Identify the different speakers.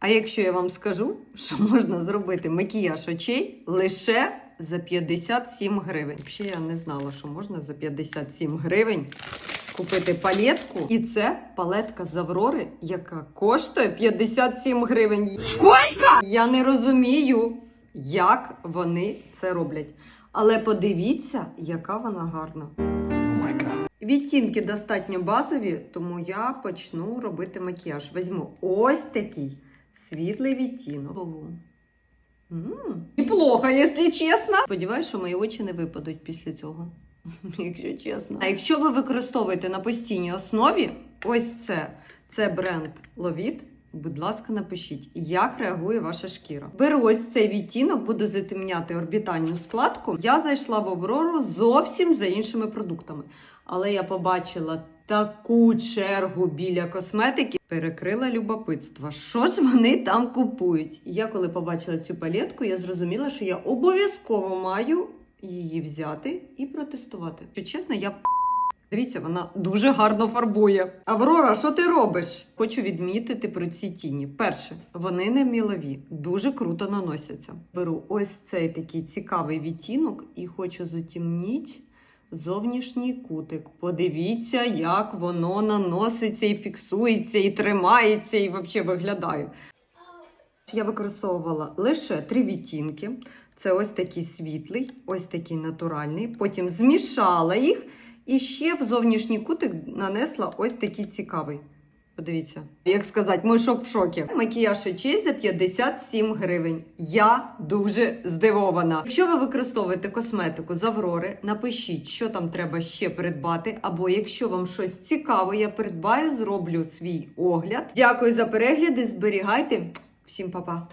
Speaker 1: А якщо я вам скажу, що можна зробити макіяж очей лише за 57 гривень. Взагалі я не знала, що можна за 57 гривень купити палетку. І це палетка з Аврори, яка коштує 57 гривень. Скільки? Я не розумію, як вони це роблять. Але подивіться, яка вона гарна. Відтінки достатньо базові, тому я почну робити макіяж. Візьму ось такий світлий відтінок. М, Неплохо, якщо чесно. Сподіваюсь, що мої очі не випадуть після цього. Якщо чесно. А якщо ви використовуєте на постійній основі, ось це, це бренд Ловіт. Будь ласка, напишіть, як реагує ваша шкіра. Беру ось цей відтінок, буду затемняти орбітальну складку. Я зайшла в Аврору зовсім за іншими продуктами. Але я побачила таку чергу біля косметики, перекрила любопитство. Що ж вони там купують? Я коли побачила цю палетку, я зрозуміла, що я обов'язково маю її взяти і протестувати. Що чесно, я Дивіться, вона дуже гарно фарбує. Аврора, що ти робиш? Хочу відмітити про ці тіні. Перше, вони не мілові, дуже круто наносяться. Беру ось цей такий цікавий відтінок і хочу затемніть зовнішній кутик. Подивіться, як воно наноситься і фіксується, і тримається, і взагалі виглядає. Я використовувала лише три відтінки. Це ось такий світлий, ось такий натуральний. Потім змішала їх і ще в зовнішній кутик нанесла ось такий цікавий. Подивіться, як сказати, мой шок в шокі. Макіяж очей за 57 гривень. Я дуже здивована. Якщо ви використовуєте косметику з Аврори, напишіть, що там треба ще придбати. Або якщо вам щось цікаво, я придбаю, зроблю свій огляд. Дякую за перегляди. Зберігайте. Всім па-па.